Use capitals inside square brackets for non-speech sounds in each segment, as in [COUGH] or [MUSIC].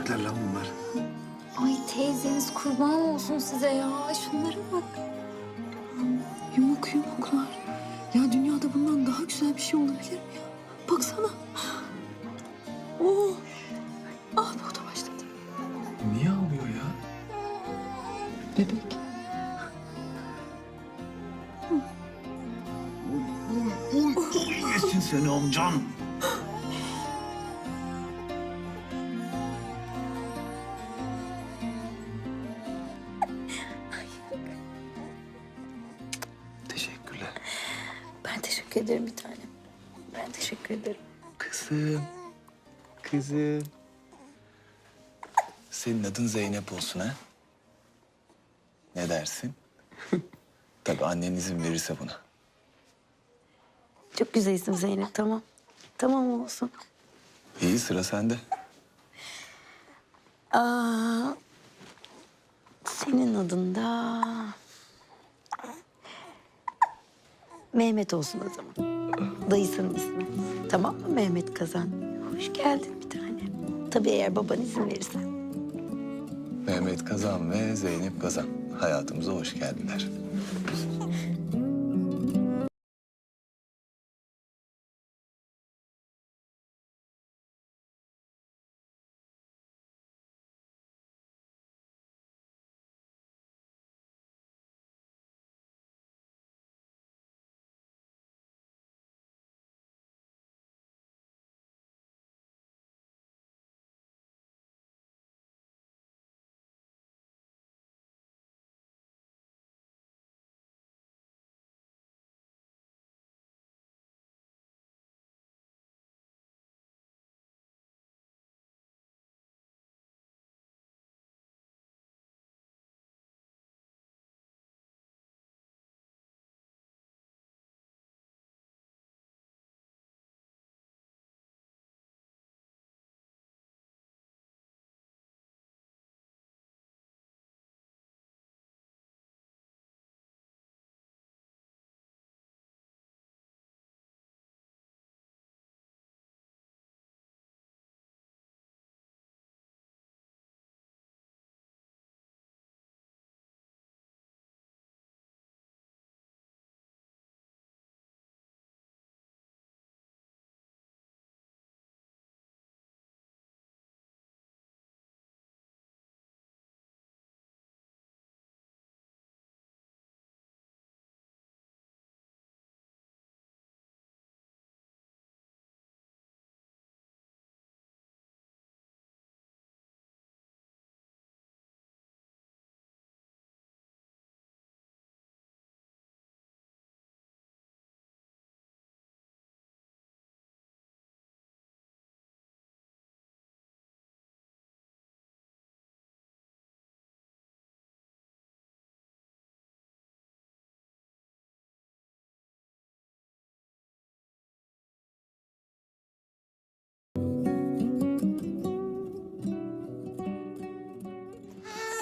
küçükler lan bunlar. Ay teyzeniz kurban olsun size ya. Şunlara bak. Yumuk yumuklar. Ya dünyada bundan daha güzel bir şey olabilir mi ya? Baksana. Oo. Ah bu da başladı. Niye ağlıyor ya? Bebek. Yesin seni amcan. Ben teşekkür ederim bir tanem. Ben teşekkür ederim. Kızım. Kızım. Senin adın Zeynep olsun ha? Ne dersin? [LAUGHS] Tabii annen izin verirse buna. Çok güzel isim Zeynep tamam. Tamam olsun. İyi sıra sende. Aa, senin adın da... Mehmet olsun o zaman. Dayısının ismi. Tamam mı Mehmet Kazan? Hoş geldin bir tane. Tabii eğer baban izin verirse. Mehmet Kazan ve Zeynep Kazan. Hayatımıza hoş geldiler. [LAUGHS]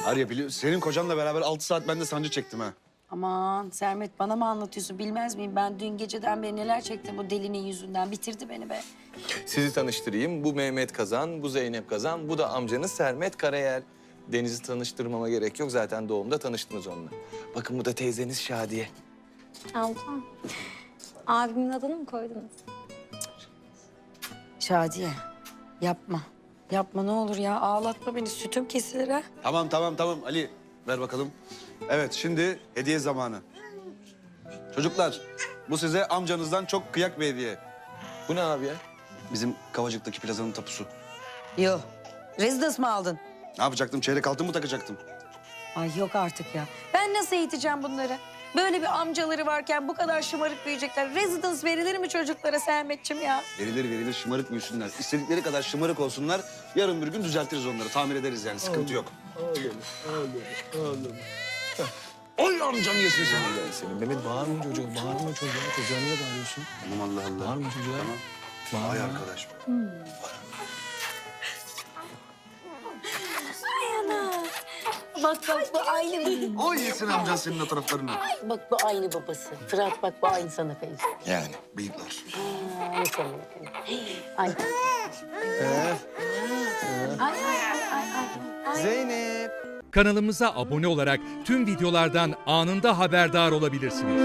Arya biliyor, senin kocanla beraber altı saat ben de sancı çektim ha. Aman Sermet bana mı anlatıyorsun bilmez miyim? Ben dün geceden beri neler çektim bu delinin yüzünden. Bitirdi beni be. Sizi tanıştırayım. Bu Mehmet Kazan, bu Zeynep Kazan, bu da amcanız Sermet Karayel. Deniz'i tanıştırmama gerek yok. Zaten doğumda tanıştınız onunla. Bakın bu da teyzeniz Şadiye. Abla. Abimin adını mı koydunuz? Şadiye yapma. Yapma ne olur ya ağlatma beni sütüm kesilir ha. Tamam tamam tamam Ali ver bakalım. Evet şimdi hediye zamanı. Çocuklar bu size amcanızdan çok kıyak bir hediye. Bu ne abi ya? Bizim Kavacık'taki plazanın tapusu. Yo rezidans mı aldın? Ne yapacaktım? Çeyrek altın mı takacaktım? Ay yok artık ya. Ben nasıl eğiteceğim bunları? Böyle bir amcaları varken bu kadar şımarık büyüyecekler. Residence verilir mi çocuklara Sermetciğim ya? Verilir verilir şımarık büyüsünler. İstedikleri kadar şımarık olsunlar. Yarın bir gün düzeltiriz onları. Tamir ederiz yani sıkıntı yok. Oy amcam yesin seni. Ay senin Mehmet bağırma çocuğa, bağırma çocuğa. Çocuğa niye bağırıyorsun? Tamam Allah Allah. Bağırma çocuğa. Bağırma. Ay arkadaş. Bak bak bu aynı. Oy yesin amcan senin o taraflarını. bak bu aynı babası. Fırat bak bu aynı sana Feyzi. Yani. Bıyıklar. Aynı sana. Ay. Ay ay ay Kanalımıza abone olarak tüm videolardan anında haberdar olabilirsiniz.